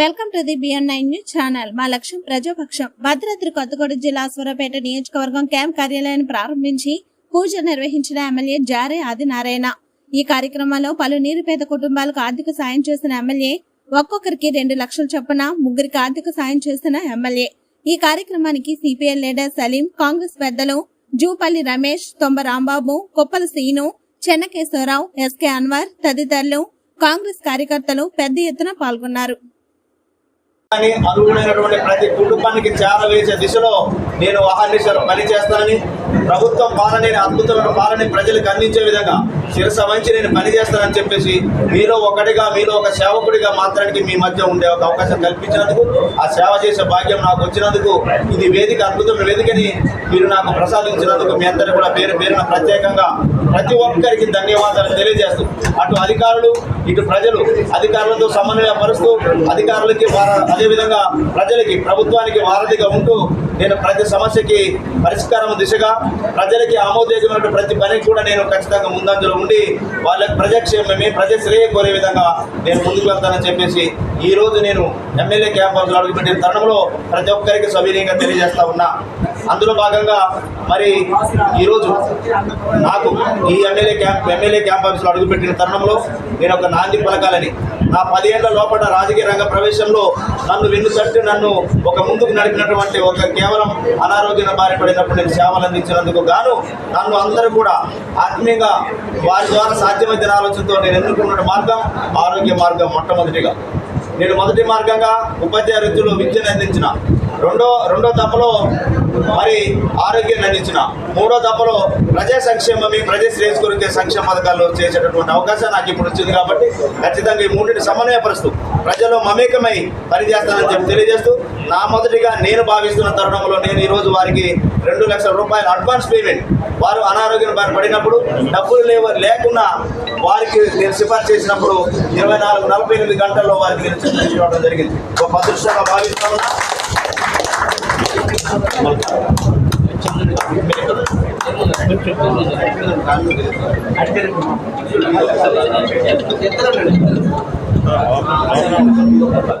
Welcome to the BN nine news channel. మా లక్ష్యం ప్రజాపక్షం. భద్రాద్రి కొత్తగూడెం జిల్లా సూరపేట నియోజకవర్గం క్యాంప్ కార్యాలయాన్ని ప్రారంభించి పూజ నిర్వహించిన ఎమ్మెల్యే జారే ఆదినారాయణ. ఈ కార్యక్రమంలో పలు నిరుపేద కుటుంబాలకు ఆర్థిక సాయం చేసిన ఎమ్మెల్యే ఒక్కొక్కరికి రెండు లక్షల చొప్పున ముగ్గురికి ఆర్థిక సాయం చేసిన ఎమ్మెల్యే. ఈ కార్యక్రమానికి సిపిఐ లీడర్ సలీం కాంగ్రెస్ పెద్దలు జూపల్లి రమేష్ తొంబ రాంబాబు కొప్పల సీను చెన్నకేశ్వరరావు ఎస్కే అన్వర్ తదితరులు కాంగ్రెస్ కార్యకర్తలు పెద్ద ఎత్తున పాల్గొన్నారు. అని అనుగుణమైనటువంటి ప్రతి కుటుంబానికి చేరవేసే దిశలో నేను అహర్నిశలు పనిచేస్తానని ప్రభుత్వం పాలనే అద్భుతమైన పాలన ప్రజలకు అందించే విధంగా శిరస వంచి నేను పనిచేస్తానని చెప్పేసి మీలో ఒకటిగా మీలో ఒక సేవకుడిగా మాత్రానికి మీ మధ్య ఉండే ఒక అవకాశం కల్పించినందుకు ఆ సేవ చేసే భాగ్యం నాకు వచ్చినందుకు ఇది వేదిక అద్భుతమైన వేదికని మీరు నాకు ప్రసాదించినందుకు మీ అందరూ కూడా పేరు పేరున ప్రత్యేకంగా ప్రతి ఒక్కరికి ధన్యవాదాలు తెలియజేస్తూ అటు అధికారులు ఇటు ప్రజలు అధికారులతో సమన్వయపరుస్తూ అధికారులకి వార అదేవిధంగా ప్రజలకి ప్రభుత్వానికి వారధిగా ఉంటూ నేను ప్రతి సమస్యకి పరిష్కారం దిశగా ప్రజలకి ఆమోదయోగ్యమైన ప్రతి పనికి కూడా నేను ఖచ్చితంగా ముందంజలో ఉండి వాళ్ళకి ప్రజాక్షేమమే ప్రజాశ్రేయ కోరే విధంగా నేను ముందుకు వెళ్తానని చెప్పేసి ఈ రోజు నేను ఎమ్మెల్యే క్యాంపస్లో అడుగుపెట్టిన తరుణంలో ప్రతి ఒక్కరికి సవినీయంగా తెలియజేస్తా ఉన్నా. అందులో భాగంగా మరి ఈరోజు నాకు ఈ ఎమ్మెల్యే క్యాంప్ ఎమ్మెల్యే క్యాంప్ ఆఫీస్లో అడుగుపెట్టిన తరుణంలో నేను ఒక నాంది పలకాలని నా పదేళ్ళ లోపల రాజకీయ రంగ ప్రవేశంలో నన్ను వెన్ను తట్టి నన్ను ఒక ముందుకు నడిపినటువంటి ఒక కేవలం అనారోగ్యం బారి పడినప్పుడు నేను సేవలు అందించినందుకు గాను నన్ను అందరూ కూడా ఆత్మీయంగా వారి ద్వారా సాధ్యమైన ఆలోచనతో నేను ఎన్నుకున్న మార్గం ఆరోగ్య మార్గం మొట్టమొదటిగా. నేను మొదటి మార్గంగా ఉపాధ్యాయ వృత్తిలో విద్యను అందించిన రెండో రెండో దఫలో మరి ఆరోగ్యాన్ని అందించిన. మూడో దఫలో ప్రజా సంక్షేమమే ప్రజా శ్రేయస్ గురించి సంక్షేమ పథకాల్లో చేసేటటువంటి అవకాశం నాకు ఇప్పుడు వచ్చింది కాబట్టి ఖచ్చితంగా ఈ మూడింటిని సమన్వయపరుస్తూ ప్రజలు మమేకమై పనిచేస్తానని చెప్పి తెలియజేస్తూ నా మొదటిగా నేను భావిస్తున్న తరుణంలో నేను ఈరోజు వారికి రెండు లక్షల రూపాయల అడ్వాన్స్ పేమెంట్ వారు అనారోగ్యం పడినప్పుడు డబ్బులు లేవ లేకున్నా వారికి నేను సిఫార్సు చేసినప్పుడు ఇరవై నాలుగు నలభై ఎనిమిది గంటల్లో వారికి నేను చెక్ జరిగింది. ఒక అదృష్టంగా భావిస్తాను